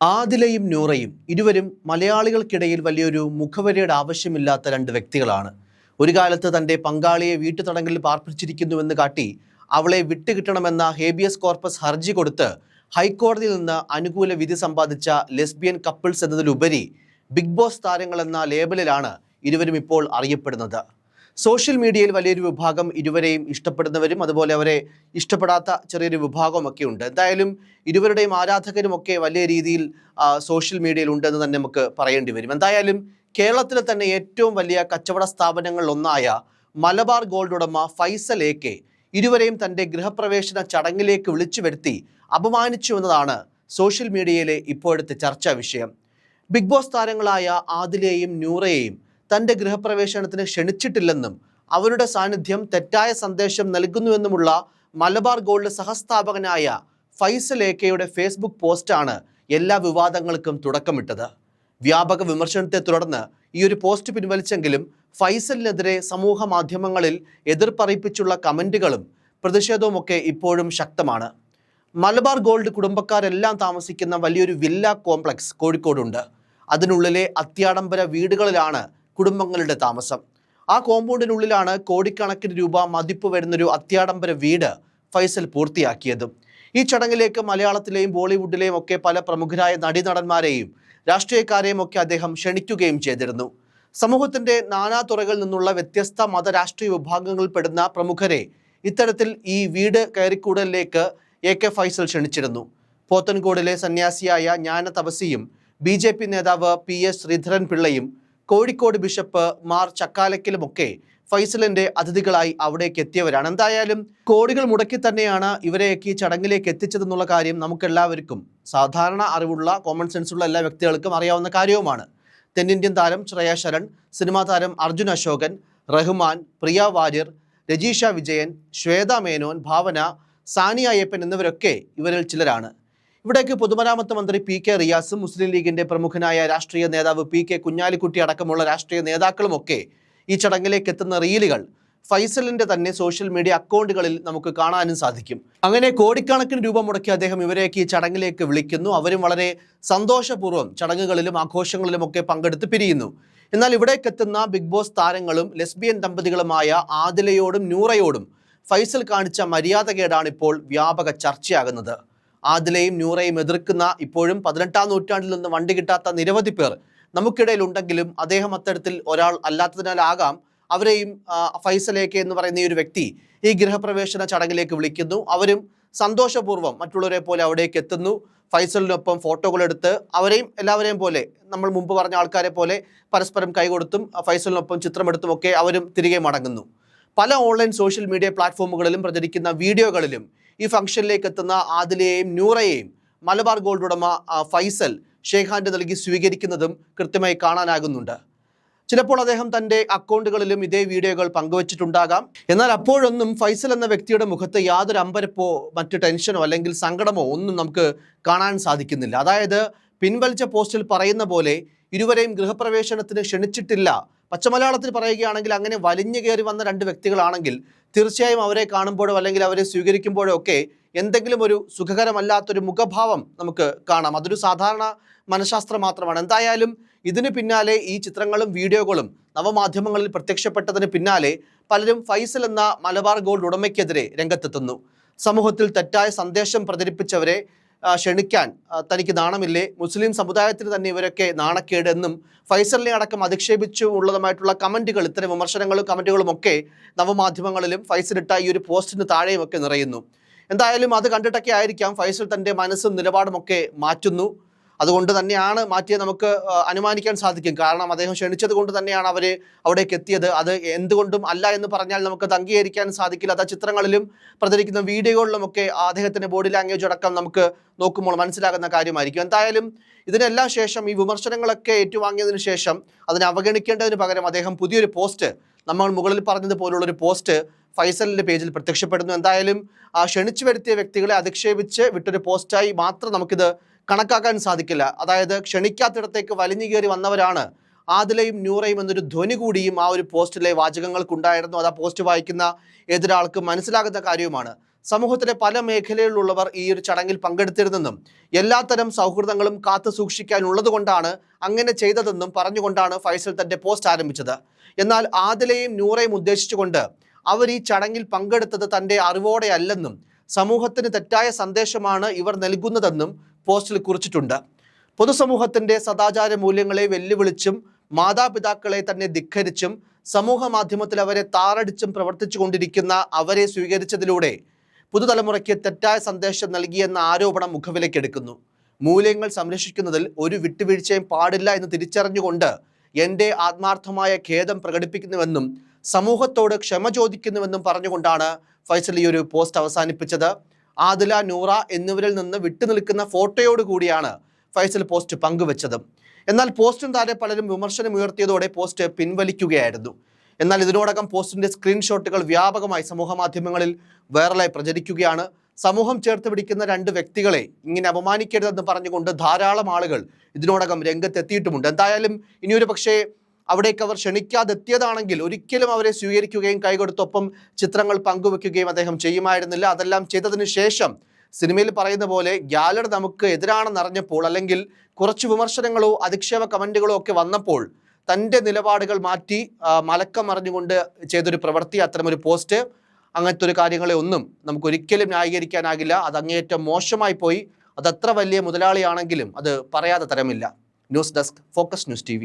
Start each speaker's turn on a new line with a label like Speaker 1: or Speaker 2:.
Speaker 1: ആദിലയും നൂറയും ഇരുവരും മലയാളികൾക്കിടയിൽ വലിയൊരു മുഖവരിയുടെ ആവശ്യമില്ലാത്ത രണ്ട് വ്യക്തികളാണ്. ഒരു കാലത്ത് തന്റെ പങ്കാളിയെ വീട്ടുതടങ്കലിൽ പാർപ്പിച്ചിരിക്കുന്നുവെന്ന് കാട്ടി അവളെ വിട്ടുകിട്ടണമെന്ന ഹേബിയസ് കോർപ്പസ് ഹർജി കൊടുത്ത് ഹൈക്കോടതിയിൽ നിന്ന് അനുകൂല വിധി സമ്പാദിച്ച ലെസ്ബിയൻ കപ്പിൾസ് എന്നതിലുപരി ബിഗ് ബോസ് താരങ്ങൾ എന്ന ലേബലിലാണ് ഇരുവരും ഇപ്പോൾ അറിയപ്പെടുന്നത്. സോഷ്യൽ മീഡിയയിൽ വലിയൊരു വിഭാഗം ഇരുവരെയും ഇഷ്ടപ്പെടുന്നവരും അതുപോലെ അവരെ ഇഷ്ടപ്പെടാത്ത ചെറിയൊരു വിഭാഗമൊക്കെ ഉണ്ട്. എന്തായാലും ഇരുവരുടെയും ആരാധകരുമൊക്കെ വലിയ രീതിയിൽ സോഷ്യൽ മീഡിയയിൽ ഉണ്ടെന്ന് തന്നെ നമുക്ക് പറയേണ്ടി വരും. എന്തായാലും കേരളത്തിലെ തന്നെ ഏറ്റവും വലിയ കച്ചവട സ്ഥാപനങ്ങളിലൊന്നായ മലബാർ ഗോൾഡ് ഉടമ ഫൈസൽ എ കെ ഇരുവരെയും തന്റെ ഗൃഹപ്രവേശന ചടങ്ങിലേക്ക് വിളിച്ചു വരുത്തി അപമാനിച്ചു എന്നതാണ് സോഷ്യൽ മീഡിയയിലെ ഇപ്പോഴത്തെ ചർച്ചാ വിഷയം. ബിഗ് ബോസ് താരങ്ങളായ ആദിലെയും നൂറയെയും തന്റെ ഗൃഹപ്രവേശനത്തിന് ക്ഷണിച്ചിട്ടില്ലെന്നും അവരുടെ സാന്നിധ്യം തെറ്റായ സന്ദേശം നൽകുന്നുവെന്നുമുള്ള മലബാർ ഗോൾഡ് സഹസ്ഥാപകനായ ഫൈസൽ എ കെയുടെ ഫേസ്ബുക്ക് പോസ്റ്റാണ് എല്ലാ വിവാദങ്ങൾക്കും തുടക്കമിട്ടത്. വ്യാപക വിമർശനത്തെ തുടർന്ന് ഈ ഒരു പോസ്റ്റ് പിൻവലിച്ചെങ്കിലും ഫൈസലിനെതിരെ സമൂഹ മാധ്യമങ്ങളിൽ എതിർപ്പറിയിപ്പിച്ചുള്ള കമന്റുകളും പ്രതിഷേധവുമൊക്കെ ഇപ്പോഴും ശക്തമാണ്. മലബാർ ഗോൾഡ് കുടുംബക്കാരെല്ലാം താമസിക്കുന്ന വലിയൊരു വില്ല കോംപ്ലക്സ് കോഴിക്കോടുണ്ട്. അതിനുള്ളിലെ അത്യാഡംബര വീടുകളിലാണ് കുടുംബങ്ങളുടെ താമസം. ആ കോമ്പൗണ്ടിനുള്ളിലാണ് കോടിക്കണക്കിന് രൂപ മതിപ്പ് വരുന്നൊരു അത്യാഡംബര വീട് ഫൈസൽ പൂർത്തിയാക്കിയതും. ഈ ചടങ്ങിലേക്ക് മലയാളത്തിലെയും ബോളിവുഡിലെയും ഒക്കെ പല പ്രമുഖരായ നടീനടന്മാരെയും രാഷ്ട്രീയക്കാരെയും ഒക്കെ അദ്ദേഹം ക്ഷണിക്കുകയും ചെയ്തിരുന്നു. സമൂഹത്തിന്റെ നാനാ തുറകളിൽ നിന്നുള്ള വ്യത്യസ്ത മതരാഷ്ട്രീയ വിഭാഗങ്ങളിൽപ്പെടുന്ന പ്രമുഖരെ ഇത്തരത്തിൽ ഈ വീട് കയറിക്കൂടലിലേക്ക് എ കെ ഫൈസൽ ക്ഷണിച്ചിരുന്നു. പോത്തൻകോടിലെ സന്യാസിയായ ജ്ഞാന തപസിയും ബി ജെ പി നേതാവ് P S Sreedharan പിള്ളയും Kozhikode bishop Mar ചക്കാലക്കലുമൊക്കെ ഫൈസലിന്റെ അതിഥികളായി അവിടേക്ക് എത്തിയവരാണ്. എന്തായാലും കോടികൾ മുടക്കി തന്നെയാണ് ഇവരെയൊക്കെ ഈ ചടങ്ങിലേക്ക് എത്തിച്ചതെന്നുള്ള കാര്യം നമുക്കെല്ലാവർക്കും സാധാരണ അറിവുള്ള കോമൺ സെൻസുള്ള എല്ലാ വ്യക്തികൾക്കും അറിയാവുന്ന കാര്യവുമാണ്. തെന്നിന്ത്യൻ താരം ശ്രേയ ശരൺ സിനിമാ താരം അർജുൻ അശോകൻ റഹ്മാൻ പ്രിയ വാര്യർ രജീഷ വിജയൻ ശ്വേത മേനോൻ ഭാവന സാനി അയ്യപ്പൻ എന്നിവരൊക്കെ ഇവരിൽ ചിലരാണ്. ഇവിടേക്ക് പൊതുമരാമത്ത് മന്ത്രി പി കെ റിയാസും മുസ്ലിം ലീഗിന്റെ പ്രമുഖനായ രാഷ്ട്രീയ നേതാവ് പി കെ കുഞ്ഞാലിക്കുട്ടി അടക്കമുള്ള രാഷ്ട്രീയ നേതാക്കളുമൊക്കെ ഈ ചടങ്ങിലേക്ക് എത്തുന്ന റീലുകൾ ഫൈസലിന്റെ തന്നെ സോഷ്യൽ മീഡിയ അക്കൗണ്ടുകളിൽ നമുക്ക് കാണാനും സാധിക്കും. അങ്ങനെ കോടിക്കണക്കിന് രൂപ മുടക്കി അദ്ദേഹം ഇവരെയൊക്കെ ഈ ചടങ്ങിലേക്ക് വിളിക്കുന്നു. അവരും വളരെ സന്തോഷപൂർവം ചടങ്ങുകളിലും ആഘോഷങ്ങളിലും ഒക്കെ പങ്കെടുത്ത് പിരിയുന്നു. എന്നാൽ ഇവിടേക്ക് എത്തുന്ന ബിഗ് ബോസ് താരങ്ങളും ലെസ്ബിയൻ ദമ്പതികളുമായ ആദിലയോടും നൂറയോടും ഫൈസൽ കാണിച്ച മര്യാദകേടാണ് ഇപ്പോൾ വ്യാപക ചർച്ചയാകുന്നത്. ആദിലയും നൂറയും എതിർക്കുന്ന ഇപ്പോഴും പതിനെട്ടാം നൂറ്റാണ്ടിൽ നിന്ന് വണ്ടി കിട്ടാത്ത നിരവധി പേർ നമുക്കിടയിൽ ഉണ്ടെങ്കിലും അദ്ദേഹം അത്തരത്തിൽ ഒരാൾ അല്ലാത്തതിനാലാകാം അവരെയും ഫൈസലേക്ക് എന്ന് പറയുന്ന ഈ ഒരു വ്യക്തി ഈ ഗൃഹപ്രവേശന ചടങ്ങിലേക്ക് വിളിക്കുന്നു. അവരും സന്തോഷപൂർവം മറ്റുള്ളവരെ പോലെ അവിടേക്ക് എത്തുന്നു. ഫൈസലിനൊപ്പം ഫോട്ടോകളെടുത്ത് അവരെയും എല്ലാവരെയും പോലെ നമ്മൾ മുമ്പ് പറഞ്ഞ ആൾക്കാരെ പോലെ പരസ്പരം കൈകൊടുത്തും ഫൈസലിനൊപ്പം ചിത്രമെടുത്തും ഒക്കെ അവരും തിരികെ മടങ്ങുന്നു. പല ഓൺലൈൻ സോഷ്യൽ മീഡിയ പ്ലാറ്റ്ഫോമുകളിലും പ്രചരിക്കുന്ന വീഡിയോകളിലും ഈ ഫംഗ്ഷനിലേക്ക് എത്തുന്ന ആദിലയെയും നൂറയെയും മലബാർ ഗോൾഡ് ഉടമ ഫൈസൽ ഷേഖാന്റെ നൽകി സ്വീകരിക്കുന്നതും കൃത്യമായി കാണാനാകുന്നുണ്ട്. ചിലപ്പോൾ അദ്ദേഹം തന്റെ അക്കൗണ്ടുകളിലും ഇതേ വീഡിയോകൾ പങ്കുവച്ചിട്ടുണ്ടാകാം. എന്നാൽ അപ്പോഴൊന്നും ഫൈസൽ എന്ന വ്യക്തിയുടെ മുഖത്ത് യാതൊരു അമ്പരപ്പോ മറ്റു ടെൻഷനോ അല്ലെങ്കിൽ സങ്കടമോ ഒന്നും നമുക്ക് കാണാൻ സാധിക്കുന്നില്ല. അതായത് പിൻവലിച്ച പോസ്റ്റിൽ പറയുന്ന പോലെ ഇരുവരെയും ഗൃഹപ്രവേശനത്തിന് ക്ഷണിച്ചിട്ടില്ല. പച്ചമലയാളത്തിൽ പറയുകയാണെങ്കിൽ അങ്ങനെ വലിഞ്ഞു കയറി വന്ന രണ്ട് വ്യക്തികളാണെങ്കിൽ തീർച്ചയായും അവരെ കാണുമ്പോഴോ അല്ലെങ്കിൽ അവരെ സ്വീകരിക്കുമ്പോഴോ ഒക്കെ എന്തെങ്കിലും ഒരു സുഖകരമല്ലാത്തൊരു മുഖഭാവം നമുക്ക് കാണാം. അതൊരു സാധാരണ മനഃശാസ്ത്രം മാത്രമാണ്. എന്തായാലും ഇതിന് പിന്നാലെ ഈ ചിത്രങ്ങളും വീഡിയോകളും നവമാധ്യമങ്ങളിൽ പ്രത്യക്ഷപ്പെട്ടതിന് പിന്നാലെ പലരും ഫൈസൽ എന്ന മലബാർ ഗോൾഡ് ഉടമയ്ക്കെതിരെ രംഗത്തെത്തുന്നു. സമൂഹത്തിൽ തെറ്റായ സന്ദേശം പ്രചരിപ്പിച്ചവരെ ക്ഷണിക്കാൻ തനിക്ക് നാണമില്ലേ? മുസ്ലിം സമുദായത്തിന് തന്നെ ഇവരൊക്കെ നാണക്കേടെന്നും ഫൈസലിനെ അടക്കം അധിക്ഷേപിച്ചു ഉള്ളതുമായിട്ടുള്ള കമന്റുകൾ ഇത്തരം വിമർശനങ്ങളും കമന്റുകളും ഒക്കെ നവമാധ്യമങ്ങളിലും ഫൈസലിട്ട ഈ ഒരു പോസ്റ്റിന് താഴെയും ഒക്കെ നിറയുന്നു. എന്തായാലും അത് കണ്ടിട്ടൊക്കെ ആയിരിക്കാം. ഫൈസൽ തന്റെ മനസ്സും നിലപാടുമൊക്കെ മാറ്റുന്നു. അതുകൊണ്ട് തന്നെയാണ് മാറ്റിയെ നമുക്ക് അനുമാനിക്കാൻ സാധിക്കും. കാരണം അദ്ദേഹം ക്ഷണിച്ചത് കൊണ്ട് തന്നെയാണ് അവർ അവിടേക്ക് എത്തിയത്. അത് എന്തുകൊണ്ടും അല്ല എന്ന് പറഞ്ഞാൽ നമുക്ക് അംഗീകരിക്കാൻ സാധിക്കില്ല. അത് ചിത്രങ്ങളിലും പ്രചരിക്കുന്ന വീഡിയോകളിലുമൊക്കെ അദ്ദേഹത്തിന്റെ ബോഡി ലാംഗ്വേജ് അടക്കം നമുക്ക് നോക്കുമ്പോൾ മനസ്സിലാകുന്ന കാര്യമായിരിക്കും. എന്തായാലും ഇതിനെല്ലാം ശേഷം ഈ വിമർശനങ്ങളൊക്കെ ഏറ്റുവാങ്ങിയതിന് ശേഷം അതിനെ അവഗണിക്കേണ്ടതിന് പകരം അദ്ദേഹം പുതിയൊരു പോസ്റ്റ് നമ്മൾ മുകളിൽ പറഞ്ഞതുപോലുള്ളൊരു പോസ്റ്റ് ഫൈസലിന്റെ പേജിൽ പ്രത്യക്ഷപ്പെടുന്നു. എന്തായാലും ക്ഷണിച്ചു വരുത്തിയ വ്യക്തികളെ അധിക്ഷേപിച്ച് വിട്ടൊരു പോസ്റ്റായി മാത്രം നമുക്കിത് കണക്കാക്കാൻ സാധിക്കില്ല. അതായത് ക്ഷണിക്കാത്തിടത്തേക്ക് വലിഞ്ഞു കയറി വന്നവരാണ് ആദിലയും നൂറയും എന്നൊരു ധ്വനി കൂടിയും ആ ഒരു പോസ്റ്റിലെ വാചകങ്ങൾക്കുണ്ടായിരുന്നു. അത് ആ പോസ്റ്റ് വായിക്കുന്ന എതിരാൾക്ക് മനസ്സിലാകുന്ന കാര്യവുമാണ്. സമൂഹത്തിലെ പല മേഖലയിലുള്ളവർ ഈ ഒരു ചടങ്ങിൽ പങ്കെടുത്തിരുന്നെന്നും എല്ലാത്തരം സൗഹൃദങ്ങളും കാത്തു സൂക്ഷിക്കാനുള്ളതുകൊണ്ടാണ് അങ്ങനെ ചെയ്തതെന്നും പറഞ്ഞുകൊണ്ടാണ് ഫൈസൽ തന്റെ പോസ്റ്റ് ആരംഭിച്ചത്. എന്നാൽ ആദിലയും നൂറയും ഉദ്ദേശിച്ചുകൊണ്ട് അവർ ഈ ചടങ്ങിൽ പങ്കെടുത്തത് തന്റെ അറിവോടെയല്ലെന്നും സമൂഹത്തിന് തെറ്റായ സന്ദേശമാണ് ഇവർ നൽകുന്നതെന്നും പോസ്റ്റിൽ കുറിച്ചിട്ടുണ്ട്. പൊതുസമൂഹത്തിന്റെ സദാചാര മൂല്യങ്ങളെ വെല്ലുവിളിച്ചും മാതാപിതാക്കളെ തന്നെ ധിക്കരിച്ചും സമൂഹ മാധ്യമത്തിൽ അവരെ താറടിച്ചും പ്രവർത്തിച്ചു കൊണ്ടിരിക്കുന്ന അവരെ സ്വീകരിച്ചതിലൂടെ പുതുതലമുറയ്ക്ക് തെറ്റായ സന്ദേശം നൽകിയെന്ന ആരോപണം മുഖവിലക്കെടുക്കുന്നു മൂല്യങ്ങൾ സംരക്ഷിക്കുന്നതിൽ ഒരു വിട്ടുവീഴ്ചയും പാടില്ല എന്ന് തിരിച്ചറിഞ്ഞുകൊണ്ട് എന്റെ ആത്മാർത്ഥമായ ഖേദം പ്രകടിപ്പിക്കുന്നുവെന്നും സമൂഹത്തോട് ക്ഷമ ചോദിക്കുന്നുവെന്നും പറഞ്ഞുകൊണ്ടാണ് ഫൈസൽ ഈ ഒരു പോസ്റ്റ് അവസാനിപ്പിച്ചത്. ആദില നൂറ എന്നിവരിൽ നിന്ന് വിട്ടുനിൽക്കുന്ന ഫോട്ടോയോട് കൂടിയാണ് ഫൈസൽ പോസ്റ്റ് പങ്കുവച്ചത്. എന്നാൽ പോസ്റ്റും താരെ പലരും വിമർശനമുയർത്തിയതോടെ പോസ്റ്റ് പിൻവലിക്കുകയായിരുന്നു. എന്നാൽ ഇതിനോടകം പോസ്റ്റിന്റെ സ്ക്രീൻഷോട്ടുകൾ വ്യാപകമായി സമൂഹ മാധ്യമങ്ങളിൽ വൈറലായി പ്രചരിക്കുകയാണ്. സമൂഹം ചേർത്ത് പിടിക്കുന്ന രണ്ട് വ്യക്തികളെ ഇങ്ങനെ അപമാനിക്കരുതെന്ന് പറഞ്ഞുകൊണ്ട് ധാരാളം ആളുകൾ ഇതിനോടകം രംഗത്തെത്തിയിട്ടുമുണ്ട്. എന്തായാലും ഇനിയൊരു പക്ഷേ അവിടേക്ക് അവർ ക്ഷണിക്കാതെത്തിയതാണെങ്കിൽ ഒരിക്കലും അവരെ സ്വീകരിക്കുകയും കൈകൊടുത്തൊപ്പം ചിത്രങ്ങൾ പങ്കുവെക്കുകയും അദ്ദേഹം ചെയ്യുമായിരുന്നില്ല. അതെല്ലാം ചെയ്തതിനു ശേഷം സിനിമയിൽ പറയുന്ന പോലെ ഗ്യാലറി നമുക്ക് എതിരാണെന്ന് അറിഞ്ഞപ്പോൾ അല്ലെങ്കിൽ കുറച്ച് വിമർശനങ്ങളോ അധിക്ഷേപ കമന്റുകളോ ഒക്കെ വന്നപ്പോൾ തന്റെ നിലപാടുകൾ മാറ്റി മലക്കം അറിഞ്ഞുകൊണ്ട് ചെയ്തൊരു പ്രവൃത്തി അത്തരമൊരു പോസ്റ്റ്. അങ്ങനത്തെ ഒരു കാര്യങ്ങളെ ഒന്നും നമുക്ക് ഒരിക്കലും ന്യായീകരിക്കാനാകില്ല. അത് അങ്ങേയറ്റം മോശമായി പോയി. അതത്ര വലിയ മുതലാളിയാണെങ്കിലും അത് പറയാതെ തരമില്ല. News desk focus news T